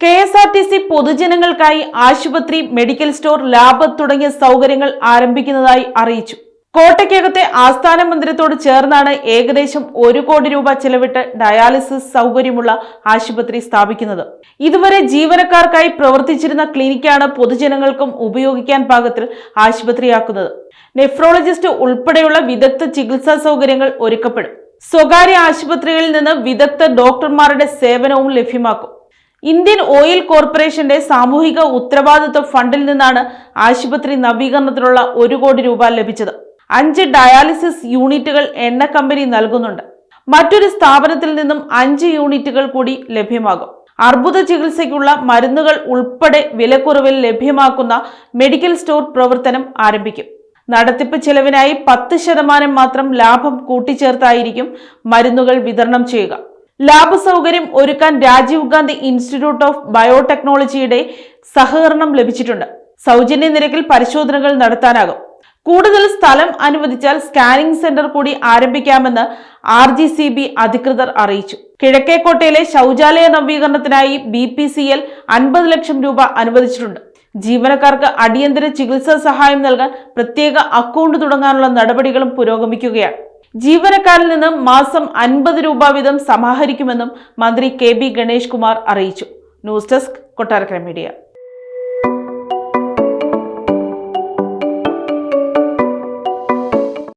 K S R T C പൊതുജനങ്ങൾക്കായി ആശുപത്രി medical store lab തുടങ്ങിയ സൗകര്യങ്ങൾ ആരംഭിക്കുന്നതായി അറിയിച്ചു. കോട്ടയ്ക്കകത്തെ ആസ്ഥാന മന്ദിരത്തോട് ചേർന്നാണ് ഏകദേശം ഒരു കോടി രൂപ ചെലവിട്ട് ഡയാലിസിസ് സൗകര്യമുള്ള ആശുപത്രി സ്ഥാപിക്കുന്നത്. ഇതുവരെ ജീവനക്കാർക്കായി പ്രവർത്തിച്ചിരുന്ന ക്ലിനിക്കാണ് പൊതുജനങ്ങൾക്കും ഉപയോഗിക്കാൻ പാകത്തിൽ ആശുപത്രിയാക്കുന്നത്. നെഫ്രോളജിസ്റ്റ് ഉൾപ്പെടെയുള്ള വിദഗ്ധ ചികിത്സാ സൗകര്യങ്ങൾ ഒരുക്കപ്പെടും. സ്വകാര്യ ആശുപത്രികളിൽ നിന്ന് വിദഗ്ധ ഡോക്ടർമാരുടെ സേവനവും ലഭ്യമാക്കും. ഇന്ത്യൻ ഓയിൽ കോർപ്പറേഷന്റെ സാമൂഹിക ഉത്തരവാദിത്വ ഫണ്ടിൽ നിന്നാണ് ആശുപത്രി നവീകരണത്തിനുള്ള ഒരു കോടി രൂപ ലഭിച്ചത്. അഞ്ച് ഡയാലിസിസ് യൂണിറ്റുകൾ എണ്ണ കമ്പനി നൽകുന്നുണ്ട്. മറ്റൊരു സ്ഥാപനത്തിൽ നിന്നും അഞ്ച് യൂണിറ്റുകൾ കൂടി ലഭ്യമാകും. അർബുദ ചികിത്സയ്ക്കുള്ള മരുന്നുകൾ ഉൾപ്പെടെ വിലക്കുറവിൽ ലഭ്യമാക്കുന്ന മെഡിക്കൽ സ്റ്റോർ പ്രവർത്തനം ആരംഭിക്കും. നടത്തിപ്പ് ചെലവിനായി പത്ത് ശതമാനം മാത്രം ലാഭം കൂട്ടിച്ചേർത്തായിരിക്കും മരുന്നുകൾ വിതരണം ചെയ്യുക. ലാബ് സൗകര്യം ഒരുക്കാൻ രാജീവ് ഗാന്ധി ഇൻസ്റ്റിറ്റ്യൂട്ട് ഓഫ് ബയോടെക്നോളജിയുടെ സഹകരണം ലഭിച്ചിട്ടുണ്ട്. സൗജന്യ നിരക്കിൽ പരിശോധനകൾ നടത്താനാകും. കൂടുതൽ സ്ഥലം അനുവദിച്ചാൽ സ്കാനിംഗ് സെന്റർ കൂടി ആരംഭിക്കാമെന്ന് ആർ ജി സി ബി അധികൃതർ അറിയിച്ചു. കിഴക്കേക്കോട്ടയിലെ ശൗചാലയ നവീകരണത്തിനായി ബി പി സി എൽ അൻപത് ലക്ഷം രൂപ അനുവദിച്ചിട്ടുണ്ട്. ജീവനക്കാർക്ക് അടിയന്തര ചികിത്സാ സഹായം നൽകാൻ പ്രത്യേക അക്കൗണ്ട് തുടങ്ങാനുള്ള നടപടികളും പുരോഗമിക്കുകയാണ്. ജീവനക്കാരിൽ നിന്ന് മാസം അൻപത് രൂപ വീതം സമാഹരിക്കുമെന്നും മന്ത്രി കെ ബി ഗണേഷ് കുമാർ അറിയിച്ചു. News desk Kottarakkara media.